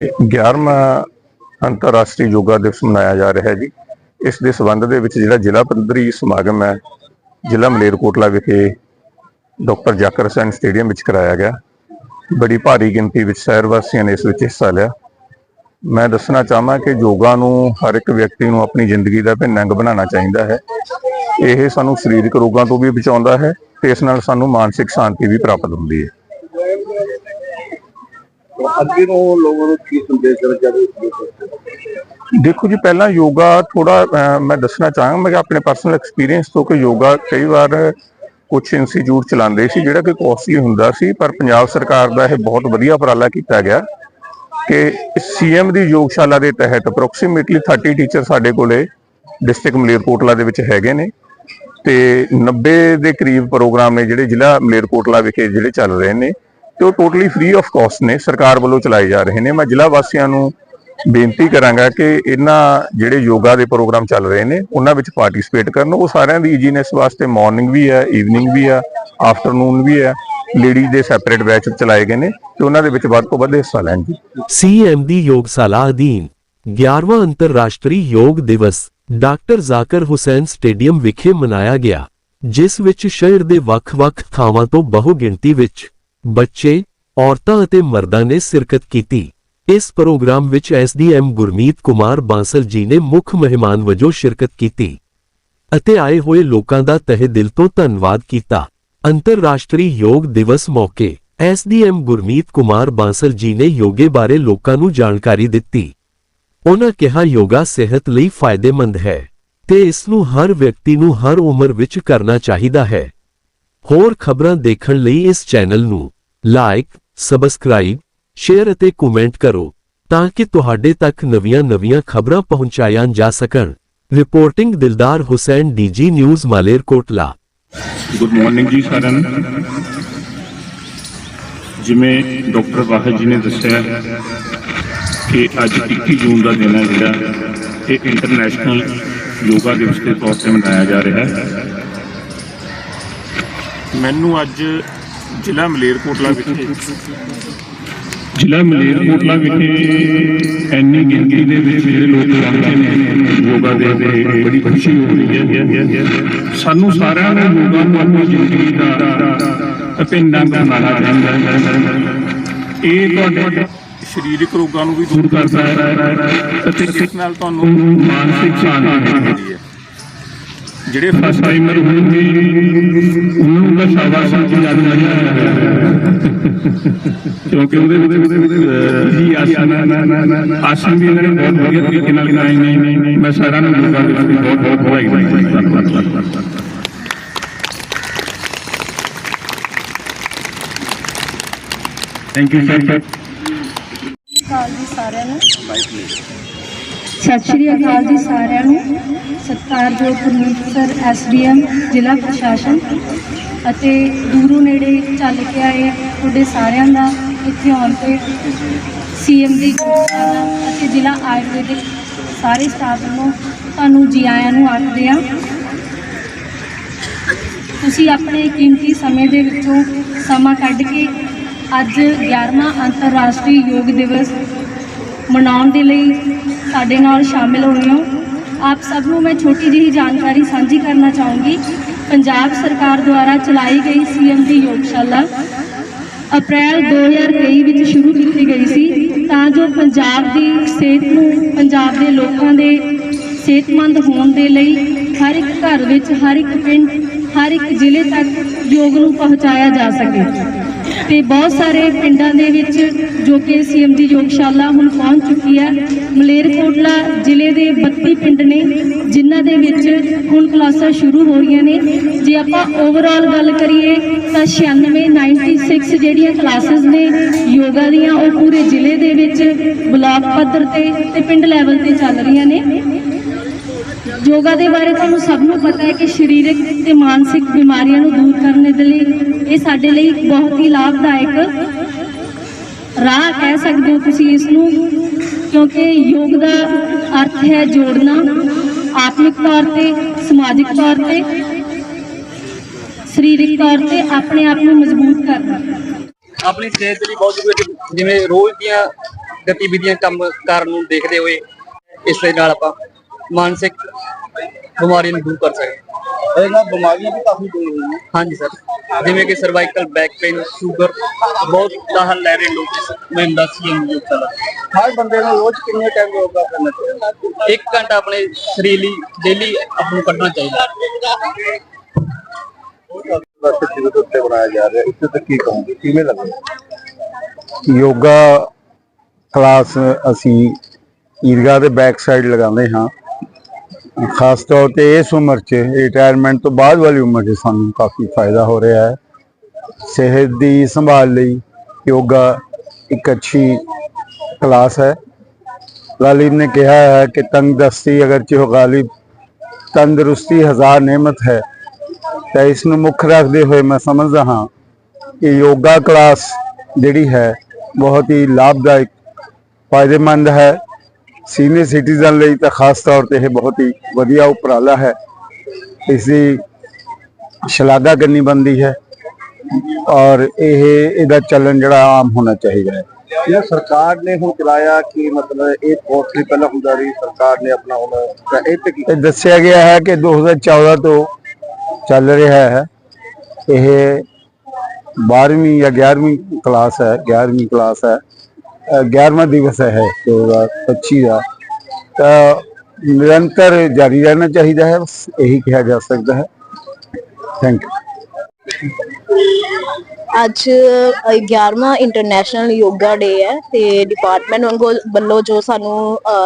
11ਵਾਂ ਅੰਤਰਰਾਸ਼ਟਰੀ ਯੋਗਾ ਦਿਵਸ ਮਨਾਇਆ ਜਾ ਰਿਹਾ ਹੈ ਜੀ। ਇਸ ਦੇ ਸਬੰਧ ਦੇ ਵਿੱਚ ਜਿਹੜਾ ਜ਼ਿਲ੍ਹਾ ਪੱਧਰੀ ਸਮਾਗਮ ਹੈ, ਜ਼ਿਲ੍ਹਾ ਮਲੇਰਕੋਟਲਾ ਵਿਖੇ ਡਾਕਟਰ ਜਾਕਰ ਹੁਸੈਨ ਸਟੇਡੀਅਮ ਵਿੱਚ ਕਰਾਇਆ ਗਿਆ। ਬੜੀ ਭਾਰੀ ਗਿਣਤੀ ਵਿੱਚ ਸ਼ਹਿਰ ਵਾਸੀਆਂ ਨੇ ਇਸ ਵਿੱਚ ਹਿੱਸਾ ਲਿਆ। ਮੈਂ ਦੱਸਣਾ ਚਾਹਾਂ ਕਿ ਯੋਗਾ ਨੂੰ ਹਰ ਇੱਕ ਵਿਅਕਤੀ ਨੂੰ ਆਪਣੀ ਜ਼ਿੰਦਗੀ ਦਾ ਭਿੰਨ ਅੰਗ ਬਣਾਉਣਾ ਚਾਹੀਦਾ ਹੈ। ਇਹ ਸਾਨੂੰ ਸਰੀਰਕ ਰੋਗਾਂ ਤੋਂ ਵੀ ਬਚਾਉਂਦਾ ਹੈ ਤੇ ਇਸ ਨਾਲ ਸਾਨੂੰ ਮਾਨਸਿਕ ਸ਼ਾਂਤੀ ਵੀ ਪ੍ਰਾਪਤ ਹੁੰਦੀ ਹੈ। ਅੱਗੇ ਨੂੰ ਲੋਕਾਂ ਨੂੰ ਕੀ ਸੰਦੇਸ਼ ਦੇਣਾ ਚਾਹੁੰਦੇ ਦੇਖੋ ਜੀ, ਪਹਿਲਾਂ ਯੋਗਾ ਥੋੜਾ ਮੈਂ ਦੱਸਣਾ ਚਾਹਾਂਗਾ। ਮੈਂ ਕਿ ਆਪਣੇ ਪਰਸਨਲ ਐਕਸਪੀਰੀਅੰਸ ਤੋਂ ਕਿ ਯੋਗਾ ਕਈ ਵਾਰ ਕੁਝ ਇੰਸਟੀਚਿਊਟ ਚਲਾਉਂਦੇ ਸੀ, ਜਿਹੜਾ ਕਿ ਕੋਸਟਲੀ ਹੁੰਦਾ ਸੀ, ਪਰ ਪੰਜਾਬ ਸਰਕਾਰ ਦਾ ਇਹ ਬਹੁਤ ਵਧੀਆ ਉਪਰਾਲਾ ਕੀਤਾ ਗਿਆ ਕਿ ਸੀਐਮ ਦੀ ਯੋਗਸ਼ਾਲਾ ਦੇ ਤਹਿਤ ਅਪਰੋਕਸੀਮੇਟਲੀ 30 ਟੀਚਰ ਸਾਡੇ ਕੋਲੇ ਡਿਸਟ੍ਰਿਕਟ ਮਲੇਰਕੋਟਲਾ ਦੇ ਵਿੱਚ ਹੈਗੇ ਨੇ ਤੇ 90 ਦੇ ਕਰੀਬ ਪ੍ਰੋਗਰਾਮ ਨੇ ਜਿਹੜੇ ਜ਼ਿਲ੍ਹਾ ਮਲੇਰਕੋਟਲਾ ਵਿਖੇ ਜਿਹੜੇ ਚੱਲ ਰਹੇ ਨੇ। ਤੇ ਉਹ ਟੋਟਲੀ ਫ੍ਰੀ ਆਫ ਕਾਸਟ ਨੇ, ਸਰਕਾਰ ਵੱਲੋਂ ਚਲਾਏ ਜਾ ਰਹੇ ਨੇ। ਮੈਂ ਜ਼ਿਲ੍ਹਾ ਵਾਸੀਆਂ ਨੂੰ ਬੇਨਤੀ ਕਰਾਂਗਾ ਕਿ ਇਹਨਾਂ ਜਿਹੜੇ ਯੋਗਾ ਦੇ ਪ੍ਰੋਗਰਾਮ ਚੱਲ ਰਹੇ ਨੇ, ਉਹਨਾਂ ਵਿੱਚ ਪਾਰਟਿਸਿਪੇਟ ਕਰਨ। ਉਹ ਸਾਰਿਆਂ ਦੀ ਈਜੀਨੈਸ ਵਾਸਤੇ ਮਾਰਨਿੰਗ ਵੀ ਹੈ ਈਵਨਿੰਗ ਵੀ ਹੈ ਆਫਟਰਨੂਨ ਵੀ ਹੈ। ਲੇਡੀਜ਼ ਦੇ ਸੈਪਰੇਟ ਬੈਚ ਚਲਾਏ ਗਏ ਨੇ ਤੇ ਉਹਨਾਂ ਦੇ ਵਿੱਚ ਵੱਧ ਤੋਂ ਵੱਧ ਹਿੱਸਾ ਲੈਣ ਜੀ। ਸੀਐਮ ਯੋਗਸ਼ਾਲਾ ਅਧੀਨ 11ਵਾਂ ਅੰਤਰਰਾਸ਼ਟਰੀ ਯੋਗ ਦਿਵਸ ਡਾਕਟਰ ਜ਼ਾਕਰ ਹੁਸੈਨ ਸਟੇਡੀਅਮ ਵਿਖੇ ਮਨਾਇਆ ਗਿਆ, ਜਿਸ ਵਿੱਚ ਸ਼ਹਿਰ ਦੇ ਵੱਖ-ਵੱਖ ਥਾਵਾਂ ਤੋਂ ਬਹੁ ਗਿਣਤੀ ਵਿੱਚ ਬੱਚੇ, ਔਰਤਾਂ ਅਤੇ ਮਰਦਾਂ ਨੇ ਸ਼ਿਰਕਤ ਕੀਤੀ। ਇਸ ਪ੍ਰੋਗਰਾਮ ਵਿੱਚ ਐਸਡੀਐਮ ਗੁਰਮੀਤ ਕੁਮਾਰ ਬਾਂਸਲ ਜੀ ਨੇ ਮੁੱਖ ਮਹਿਮਾਨ ਵਜੋਂ ਸ਼ਿਰਕਤ ਕੀਤੀ ਅਤੇ ਆਏ ਹੋਏ ਲੋਕਾਂ ਦਾ ਤਹਿ ਦਿਲ ਤੋਂ ਧੰਨਵਾਦ ਕੀਤਾ। ਅੰਤਰਰਾਸ਼ਟਰੀ ਯੋਗ ਦਿਵਸ ਮੌਕੇ ਐਸਡੀਐਮ ਗੁਰਮੀਤ ਕੁਮਾਰ ਬਾਂਸਲ ਜੀ ਨੇ ਯੋਗੇ ਬਾਰੇ ਲੋਕਾਂ ਨੂੰ ਜਾਣਕਾਰੀ ਦਿੱਤੀ। ਉਹਨਾਂ ਕਿਹਾ, ਯੋਗਾ ਸਿਹਤ ਲਈ ਫਾਇਦੇਮੰਦ ਹੈ ਤੇ ਇਸ ਨੂੰ ਹਰ ਵਿਅਕਤੀ ਨੂੰ ਹਰ ਉਮਰ ਵਿੱਚ ਕਰਨਾ ਚਾਹੀਦਾ ਹੈ। ਹੋਰ ਖਬਰਾਂ ਦੇਖਣ ਲਈ ਇਸ ਚੈਨਲ ਨੂੰ ਲਾਈਕ ਸਬਸਕ੍ਰਾਈਬ ਸ਼ੇਅਰ ਅਤੇ ਕਮੈਂਟ ਕਰੋ ਤਾਂ ਕਿ ਤੁਹਾਡੇ ਤੱਕ ਨਵੀਆਂ-ਨਵੀਆਂ ਖਬਰਾਂ ਪਹੁੰਚਾਈਆਂ ਜਾ ਸਕਣ। Reporting Dildar Hussain DG news Malerkotla. Good morning ਜੀ ਸਾਰਿਆਂ ਨੂੰ। ਜਿਵੇਂ ਡਾਕਟਰ ਵਾਹਿਦ ਜੀ ਨੇ ਦੱਸਿਆ ਕਿ ਅੱਜ 21 ਜੂਨ ਦਾ ਦਿਨ ਹੈ ਜਿਹੜਾ, ਇਹ ਇੰਟਰਨੈਸ਼ਨਲ ਯੋਗਾ ਦਿਵਸ ਦੇ ਤੌਰ ਤੇ ਮਨਾਇਆ ਜਾ ਰਿਹਾ ਹੈ। ਮੈਨੂੰ ਅੱਜ ਜ਼ਿਲ੍ਹਾ ਮਲੇਰਕੋਟਲਾ ਵਿਖੇ ਜ਼ਿਲ੍ਹਾ ਮਲੇਰਕੋਟਲਾ ਵਿਖੇ ਇੰਨੀ ਗਿਣਤੀ ਦੇ ਵਿੱਚ ਜਿਹੜੇ ਲੋਕ ਪਹੁੰਚੇ ਨੇ ਯੋਗਾ ਦੇ ਬੜੀ ਖੁਸ਼ੀ ਹੋ ਰਹੀ ਹੈ। ਸਾਨੂੰ ਸਾਰਿਆਂ ਨੂੰ ਯੋਗਾ ਨੂੰ ਆਪਣੀ ਜ਼ਿੰਦਗੀ ਦਾ ਅੰਗ ਬਣਾਉਣਾ ਚਾਹੀਦਾ ਹੈ। ਇਹ ਤੁਹਾਡੇ ਸਰੀਰਕ ਰੋਗਾਂ ਨੂੰ ਵੀ ਦੂਰ ਕਰਦਾ ਹੈ ਅਤੇ ਇਸ ਨਾਲ ਤੁਹਾਨੂੰ ਮਾਨਸਿਕ ਸ਼ਾਂਤੀ ਮਿਲਦੀ ਹੈ। ਜਿਹੜੇ ਫਸਟ ਟਾਈਮਰ ਹੋਣਗੇ ਉਹਨਾਂ ਨੂੰ ਤਾਂ ਸ਼ਾਬਾਸ਼ ਦੀ ਯਾਦ ਨਹੀਂ ਕਿਉਂਕਿ ਉਹਦੇ ਵਿੱਚ ਜੀ ਆਸਨ ਆਸਨ ਵੀ ਇਹਨਾਂ ਨੇ ਬਹੁਤ ਵਧੀਆ ਤਰੀਕੇ ਨਾਲ ਕਰਾਏ ਨੇ ਮੈਂ ਸਾਰਿਆਂ ਨੂੰ ਯੋਗਾ ਦੇ ਵਿੱਚ ਬਹੁਤ ਬਹੁਤ ਵਧਾਈ ਦਿੰਦਾ ਧੰਨਵਾਦ ਥੈਂਕ ਯੂ ਸਰ ਅਕਾਲ ਜੀ, ਸਾਰਿਆਂ ਨੂੰ। ਸਤਿ ਸ਼੍ਰੀ ਅਕਾਲ ਜੀ ਸਾਰਿਆਂ ਨੂੰ। ਸਤਿਕਾਰਯੋਗ ਗੁਰਮੀਤ ਸਰ ਐਸਡੀਐਮ, ਜ਼ਿਲ੍ਹਾ ਪ੍ਰਸ਼ਾਸਨ ਅਤੇ ਦੂਰੋਂ ਨੇੜੇ ਚੱਲ ਕੇ ਆਏ ਤੁਹਾਡੇ ਸਾਰਿਆਂ ਦਾ ਇੱਥੇ ਆਉਣ ਤੇ ਸੀਐਮ ਦੀ ਅਤੇ ਜ਼ਿਲ੍ਹਾ ਆਯੁਰਵੈਦਿਕ ਸਾਰੇ ਸਟਾਫ ਵੱਲੋਂ ਤੁਹਾਨੂੰ ਜੀ ਆਇਆਂ ਨੂੰ ਆਖਦੇ ਹਾਂ। ਤੁਸੀਂ ਆਪਣੇ ਕੀਮਤੀ ਸਮੇਂ ਦੇ ਵਿੱਚੋਂ ਸਮਾਂ ਕੱਢ ਕੇ ਅੱਜ 11ਵਾਂ ਅੰਤਰਰਾਸ਼ਟਰੀ ਯੋਗ ਦਿਵਸ ਮਨਾਉਣ ਦੇ ਲਈ ਸਾਡੇ ਨਾਲ ਸ਼ਾਮਿਲ ਹੋਏ ਹੋ ਆਪ ਸਭ ਨੂੰ ਮੈਂ ਛੋਟੀ ਜਿਹੀ ਜਾਣਕਾਰੀ ਸਾਂਝੀ ਕਰਨਾ ਚਾਹੂੰਗੀ। ਪੰਜਾਬ ਸਰਕਾਰ ਦੁਆਰਾ ਚਲਾਈ ਗਈ ਸੀਐਮ ਦੀ ਯੋਗਸ਼ਾਲਾ ਅਪ੍ਰੈਲ 2023 ਵਿੱਚ ਸ਼ੁਰੂ ਕੀਤੀ ਗਈ ਸੀ। ਤਾਂ ਜੋ ਪੰਜਾਬ ਦੀ ਸਿਹਤ ਨੂੰ, ਪੰਜਾਬ ਦੇ ਲੋਕਾਂ ਦੇ ਸਿਹਤਮੰਦ ਹੋਣ ਦੇ ਲਈ ਹਰ ਇੱਕ ਘਰ ਵਿੱਚ, ਹਰ ਇੱਕ ਪਿੰਡ, ਹਰ ਇੱਕ ਜ਼ਿਲ੍ਹੇ ਤੱਕ ਯੋਗ ਨੂੰ ਪਹੁੰਚਾਇਆ ਜਾ ਸਕੇ। ਤੇ ਬਹੁਤ ਸਾਰੇ ਪਿੰਡਾਂ ਦੇ ਵਿੱਚ ਜੋ ਕਿ ਸੀਐਮ ਦੀ ਯੋਗਸ਼ਾਲਾ ਹੁਣ ਪਹੁੰਚ ਚੁੱਕੀ ਹੈ। ਮਲੇਰਕੋਟਲਾ ਜ਼ਿਲ੍ਹੇ ਦੇ 32 ਪਿੰਡ ਨੇ, ਜਿਨ੍ਹਾਂ ਦੇ ਵਿੱਚ ਹੁਣ ਕਲਾਸਾਂ ਸ਼ੁਰੂ ਹੋ ਰਹੀਆਂ ਨੇ। ਜੇ ਆਪਾਂ ਓਵਰਆਲ ਗੱਲ ਕਰੀਏ ਤਾਂ 96 96 ਜਿਹੜੀਆਂ ਕਲਾਸਿਸ ਨੇ ਯੋਗਾ ਦੀਆਂ, ਉਹ ਪੂਰੇ ਜ਼ਿਲ੍ਹੇ ਦੇ ਵਿੱਚ ਬਲਾਕ ਪੱਧਰ ਤੇ ਤੇ ਪਿੰਡ ਲੈਵਲ ਤੇ ਚੱਲ ਰਹੀਆਂ ਨੇ। ਯੋਗਾ ਦੇ ਬਾਰੇ ਤੁਹਾਨੂੰ ਸਭ ਨੂੰ ਪਤਾ ਹੈ ਕਿ ਸਰੀਰਕ ਤੇ ਮਾਨਸਿਕ ਬਿਮਾਰੀਆਂ ਨੂੰ ਦੂਰ ਕਰਨ ਦੇ ਲਈ ਇਹ ਸਾਡੇ ਲਈ ਬਹੁਤ ਹੀ ਲਾਭਦਾਇਕ ਰਾਹ ਕਹਿ ਸਕਦੇ ਹੋ ਤੁਸੀਂ ਇਸ ਨੂੰ, ਕਿਉਂਕਿ ਯੋਗ ਦਾ ਅਰਥ ਹੈ ਜੋੜਨਾ, ਆਤਮਿਕ ਤੌਰ ਤੇ, ਸਮਾਜਿਕ ਤੌਰ ਤੇ, ਸਰੀਰਕ ਤੌਰ ਤੇ ਆਪਣੇ ਆਪ ਨੂੰ ਮਜ਼ਬੂਤ ਕਰਨਾ। ਆਪਣੀ ਸਿਹਤ ਲਈ ਬਹੁਤ ਜ਼ਰੂਰੀ ਜਿਵੇਂ ਰੋਜ਼ ਦੀਆਂ ਗਤੀਵਿਧੀਆਂ ਕੰਮ ਕਰਨ ਨੂੰ ਦੇਖਦੇ ਹੋਏ ਇਸ ਦੇ ਨਾਲ ਆਪਾਂ ਮਾਨਸਿਕ ਬਿਮਾਰੀ ਨੂੰ ਦੂਰ ਕਰ ਸਕਦੇ ਹਾਂ। ਇਹਦੇ ਨਾਲ ਬਿਮਾਰੀਆਂ ਵੀ ਕਾਫੀ ਦੂਰ ਹੋਈਆਂ। ਹਾਂਜੀ ਸਰ। ਜਿਵੇਂ ਕਿ ਸਰਵਾਈਕਲ ਬੈਕ ਪੇਨ ਸ਼ੂਗਰ ਬਹੁਤ ਦਾ ਲੈ ਰਹੇ ਲੋਕ ਇਸ ਮੁਹਿੰਮ ਦਾ ਸੀਐਮ ਯੋਗਾ ਹਰ ਬੰਦੇ ਨੂੰ ਰੋਜ਼ ਕਿੰਨੇ ਟਾਈਮ ਯੋਗਾ ਕਰਨਾ ਚਾਹੀਦਾ? ਇੱਕ ਘੰਟਾ ਆਪਣੇ ਸਰੀਰ ਲਈ ਡੇਲੀ ਆਪ ਨੂੰ ਕੱਢਣਾ ਚਾਹੀਦਾ। ਵਾਸਤੇ ਜਿਹਦੇ ਉੱਤੇ ਬਣਾਇਆ ਜਾ ਰਿਹਾ। ਇਸ ਤੇ ਕੀ ਕਹੋਗੇ? ਕਿਵੇਂ ਲੱਗਦਾ? ਯੋਗਾ ਕਲਾਸ ਅਸੀਂ ਈਦਗਾਹ ਦੇ ਬੈਕ ਸਾਈਡ ਲਗਾਉਂਦੇ ਹਾਂ। ਖਾਸ ਤੌਰ ਤੇ ਇਸ ਉਮਰ 'ਚ ਰਿਟਾਇਰਮੈਂਟ ਤੋਂ ਬਾਅਦ ਵਾਲੀ ਉਮਰ 'ਚ ਸਾਨੂੰ ਕਾਫੀ ਫਾਇਦਾ ਹੋ ਰਿਹਾ ਹੈ। ਸਿਹਤ ਦੀ ਸੰਭਾਲ ਲਈ ਯੋਗਾ ਇੱਕ ਅੱਛੀ ਕਲਾਸ ਹੈ। ਗਾਲਿਬ ਨੇ ਕਿਹਾ ਹੈ ਕਿ ਤੰਗਦਸਤੀ ਅਗਰਚੇ ਹੋ ਗਾਲਿਬ ਤੰਦਰੁਸਤੀ ਹਜ਼ਾਰ ਨਿਮਤ ਹੈ, ਤਾਂ ਇਸ ਨੂੰ ਮੁੱਖ ਰੱਖਦੇ ਹੋਏ ਮੈਂ ਸਮਝਦਾ ਹਾਂ ਕਿ ਯੋਗਾ ਕਲਾਸ ਜਿਹੜੀ ਹੈ ਬਹੁਤ ਹੀ ਲਾਭਦਾਇਕ, ਫਾਇਦੇਮੰਦ ਹੈ। ਸੀਨੀਅਰ ਸਿਟੀਜ਼ਨ ਲਈ ਤਾਂ ਖਾਸ ਤੌਰ ਤੇ ਇਹ ਬਹੁਤ ਹੀ ਵਧੀਆ ਉਪਰਾਲਾ ਹੈ। ਇਸ ਦੀ ਸ਼ਲਾਘਾ ਕਰਨੀ ਬੰਦੀ ਹੈ ਔਰ ਇਹ ਇਹਦਾ ਚੱਲਣ ਜਿਹੜਾ ਆਮ ਹੋਣਾ ਚਾਹੀਦਾ ਹੈ। ਇਹ ਸਰਕਾਰ ਨੇ ਹੁਣ ਚਲਾਇਆ ਕਿ ਮਤਲਬ ਇਹ ਕੋਰਸਲੀ ਪਹਿਲਾਂ ਹੁੰਦਾ ਰਹੀ ਸਰਕਾਰ ਨੇ ਆਪਣਾ ਹੁਣ ਇਹ ਤੇ ਕੀ ਦੱਸਿਆ ਗਿਆ ਹੈ ਕਿ 2014 ਤੋਂ ਚੱਲ ਰਿਹਾ ਹੈ। ਇਹ 12ਵੀਂ ਜਾਂ 11ਵੀਂ ਕਲਾਸ ਹੈ 11ਵੀਂ ਕਲਾਸ ਹੈ। ਅ, 11ਵਾਂ ਦਿਵਸ ਹੈ 2025 ਦਾ ਤਾਂ ਨਿਰੰਤਰ ਜਾਰੀ ਰਹਿਣਾ ਚਾਹੀਦਾ ਹੈ ਬਸ ਇਹੀ ਕਿਹਾ ਜਾ ਸਕਦਾ ਹੈ। ਥੈਂਕ ਯੂ ਅੱਜ ਅ, 11ਵਾਂ ਇੰਟਰਨੈਸ਼ਨਲ ਯੋਗਾ ਡੇ ਹੈ ਤੇ ਡਿਪਾਰਟਮੈਂਟ ਵਾਂਗੂ ਵੱਲੋਂ ਜੋ ਸਾਨੂੰ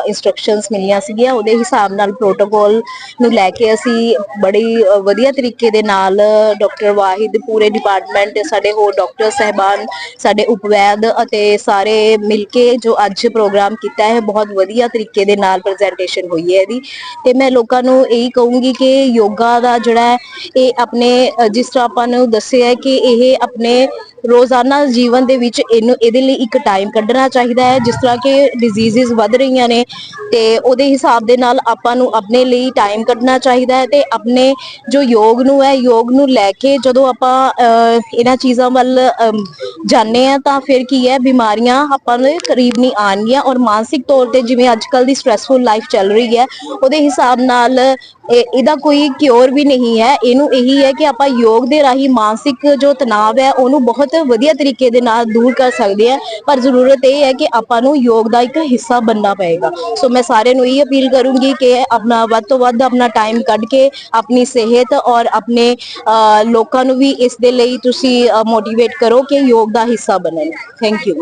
ਇਨਸਟਰਕਸ਼ਨਸ ਮਿਲੀਆਂ ਸੀਗੀਆਂ ਉਹਦੇ ਹਿਸਾਬ ਨਾਲ ਪ੍ਰੋਟੋਕੋਲ ਨੂੰ ਲੈ ਕੇ ਅਸੀਂ ਬੜੀ ਵਧੀਆ ਤਰੀਕੇ ਦੇ ਨਾਲ ਡਾਕਟਰ ਵਾਹਿਦ ਪੂਰੇ ਡਿਪਾਰਟਮੈਂਟ ਸਾਡੇ ਹੋਰ ਡਾਕਟਰ ਸਹਿਬਾਨ ਸਾਡੇ ਉਪਵੈਦ ਅਤੇ ਸਾਰੇ ਮਿਲ ਕੇ ਜੋ ਅੱਜ ਪ੍ਰੋਗਰਾਮ ਕੀਤਾ ਹੈ ਬਹੁਤ ਵਧੀਆ ਤਰੀਕੇ ਦੇ ਨਾਲ ਪ੍ਰੈਜੈਂਟੇਸ਼ਨ ਹੋਈ ਹੈ ਇਹਦੀ। ਤੇ ਮੈਂ ਲੋਕਾਂ ਨੂੰ ਇਹੀ ਕਹੂੰਗੀ ਕਿ ਯੋਗਾ ਦਾ ਜਿਹੜਾ ਹੈ ਇਹ ਆਪਣੇ ਜਿਸ ਤਰ੍ਹਾਂ ਆਪਾਂ ਨੂੰ ਦੱਸਿਆ ਕਿ ਇਹ ਆਪਣੇ que ਰੋਜ਼ਾਨਾ ਜੀਵਨ ਦੇ ਵਿੱਚ ਇਹਨੂੰ ਇਹਦੇ ਲਈ ਇੱਕ ਟਾਈਮ ਕੱਢਣਾ ਚਾਹੀਦਾ ਹੈ ਜਿਸ ਤਰ੍ਹਾਂ ਕਿ ਡਿਜ਼ੀਜ਼ਸ ਵੱਧ ਰਹੀਆਂ ਨੇ ਤੇ ਉਹਦੇ ਹਿਸਾਬ ਦੇ ਨਾਲ ਆਪਾਂ ਨੂੰ ਆਪਣੇ ਲਈ ਟਾਈਮ ਕੱਢਣਾ ਚਾਹੀਦਾ ਹੈ ਤੇ ਆਪਣੇ ਜੋ ਯੋਗ ਨੂੰ ਹੈ ਯੋਗ ਨੂੰ ਲੈ ਕੇ ਜਦੋਂ ਆਪਾਂ ਇਹਨਾਂ ਚੀਜ਼ਾਂ ਵੱਲ ਅਮ, ਜਾਂਦੇ ਆ ਤਾਂ ਫਿਰ ਕੀ ਹੈ ਬਿਮਾਰੀਆਂ ਆਪਾਂ ਦੇ ਕਰੀਬ ਨਹੀਂ ਆਣਗੀਆਂ ਔਰ ਮਾਨਸਿਕ ਤੌਰ ਤੇ ਜਿਵੇਂ ਅੱਜ ਕੱਲ ਦੀ ਸਟ੍ਰੈਸਫੁਲ ਲਾਈਫ ਚੱਲ ਰਹੀ ਹੈ ਉਹਦੇ ਹਿਸਾਬ ਨਾਲ ਇਹ- ਇਹਦਾ ਕੋਈ ਕਿਉਰ ਵੀ ਨਹੀਂ ਹੈ ਇਹਨੂੰ ਇਹੀ ਹੈ ਕਿ ਆਪਾਂ ਯੋਗ ਦੇ ਰਾਹੀਂ ਮਾਨਸਿਕ ਜੋ ਤਣਾਅ ਹੈ ਉਹਨੂੰ ਬਹੁਤ ਵਧੀਆ ਤਰੀਕੇ ਦੇ ਨਾਲ ਦੂਰ ਕਰ ਸਕਦੇ ਆ ਪਰ ਜ਼ਰੂਰਤ ਇਹ ਹੈ ਕਿ ਆਪਾਂ ਨੂੰ ਯੋਗ ਦਾ ਇੱਕ ਹਿੱਸਾ ਬਣਨਾ ਪਏਗਾ। ਸੋ ਮੈਂ ਸਾਰਿਆਂ ਨੂੰ ਇਹ ਅਪੀਲ ਕਰੂੰਗੀ ਕਿ ਆਪਣਾ ਵੱਧ ਤੋਂ ਵੱਧ ਆਪਣਾ ਟਾਈਮ ਕੱਢ ਕੇ ਆਪਣੀ ਸਿਹਤ ਔਰ ਆਪਣੇ ਅਹ, ਲੋਕਾਂ ਨੂੰ ਵੀ ਇਸ ਦੇ ਲਈ ਤੁਸੀਂ ਮੋਟੀਵੇਟ ਕਰੋ ਕਿ ਯੋਗ ਦਾ ਹਿੱਸਾ ਬਣਨ। Thank you